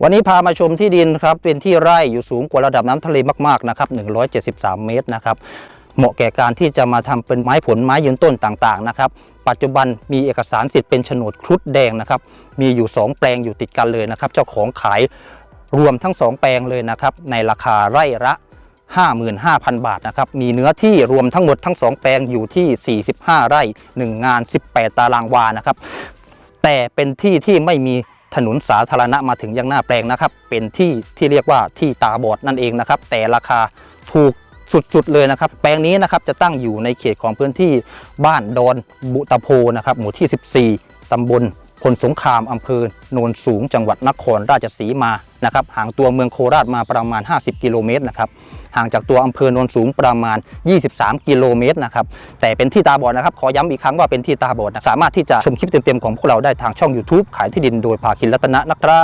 วันนี้พามาชมที่ดินครับเป็นที่ไร่อยู่สูงกว่าระดับน้ำทะเลมากๆนะครับ173 เมตรนะครับเหมาะแก่การที่จะมาทำเป็นไม้ผลไม้ยืนต้นต่างๆนะครับ ปัจจุบันมีเอกสารสิทธิ์เป็นโฉนดครุฑแดงนะครับ มีอยู่ 2 แปลงอยู่ติดกันเลยนะครับ เจ้าของขายรวมทั้ง 2 แปลงเลยนะครับ ในราคาไร่ละ 55,000 บาทนะครับ มีเนื้อที่รวมทั้งหมดทั้ง 2 แปลงอยู่ที่ 45 ไร่ 1 งาน 18 ตารางวานะครับ แต่เป็นที่ที่ไม่มี ถนนสาธารณะมาถึงยังหน้าแปลงนะครับ เป็นที่ที่เรียกว่าที่ตาบอดนั่นเองนะครับ แต่ราคาถูกสุดๆเลยนะครับ แปลงนี้นะครับจะตั้งอยู่ในเขตของพื้นที่บ้านดอนบุตะโพนะครับ หมู่ที่ 14 ตำบล พลสงครามอำเภอโนนสูงจังหวัดนครราชสีมานะครับห่างตัวเมืองโคราชมาประมาณ 50 กิโลเมตรนะครับห่างจากตัวอำเภอโนนสูงประมาณ 23 กิโลเมตรนะครับแต่เป็นที่ตาบอดนะครับขอย้ำอีกครั้งว่าเป็นที่ตาบอดนะสามารถที่จะชมคลิปเต็มๆของพวกเราได้ทางช่อง YouTube ขายที่ดินโดยภาคินรัตนะนะครับ